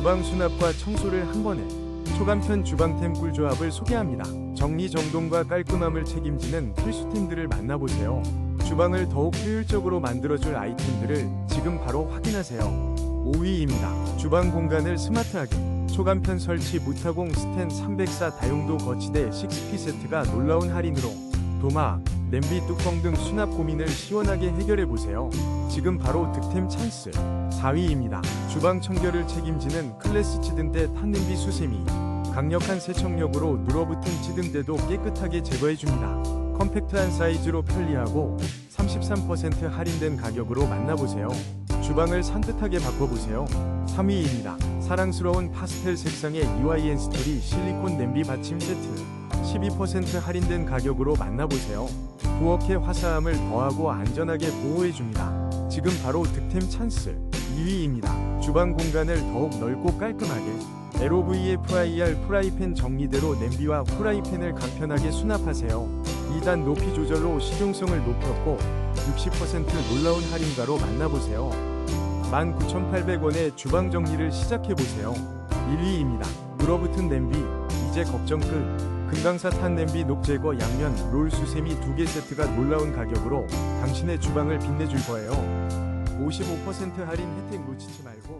주방 수납과 청소를 한 번에 초간편 주방템 꿀조합을 소개합니다. 정리정돈과 깔끔함을 책임지는 필수템들을 만나보세요. 주방을 더욱 효율적으로 만들어줄 아이템들을 지금 바로 확인하세요. 5위입니다. 주방 공간을 스마트하게 초간편 설치 무타공 스텐 304 다용도 거치대 6피 세트가 놀라운 할인으로 도마, 냄비 뚜껑 등 수납 고민을 시원하게 해결해 보세요. 지금 바로 득템 찬스. 4위입니다. 주방 청결을 책임지는 클래스 치든대 탄냄비 수세미. 강력한 세척력으로 눌어붙은 치든대도 깨끗하게 제거해 줍니다. 컴팩트한 사이즈로 편리하고 33% 할인된 가격으로 만나보세요. 주방을 산뜻하게 바꿔보세요. 3위입니다. 사랑스러운 파스텔 색상의 EYN 스토리 실리콘 냄비 받침 세트. 12% 할인된 가격으로 만나보세요. 부엌의 화사함을 더하고 안전하게 보호해줍니다. 지금 바로 득템 찬스 2위입니다. 주방 공간을 더욱 넓고 깔끔하게 LOVFIR 프라이팬 정리대로 냄비와 프라이팬을 간편하게 수납하세요. 2단 높이 조절로 실용성을 높였고 60% 놀라운 할인가로 만나보세요. 19,800원의 주방 정리를 시작해보세요. 1위입니다. 물어붙은 냄비 이제 걱정 끝. 금강사탄 냄비 녹제거 양면 롤 수세미 2개 세트가 놀라운 가격으로 당신의 주방을 빛내줄 거예요. 55% 할인 혜택 놓치지 말고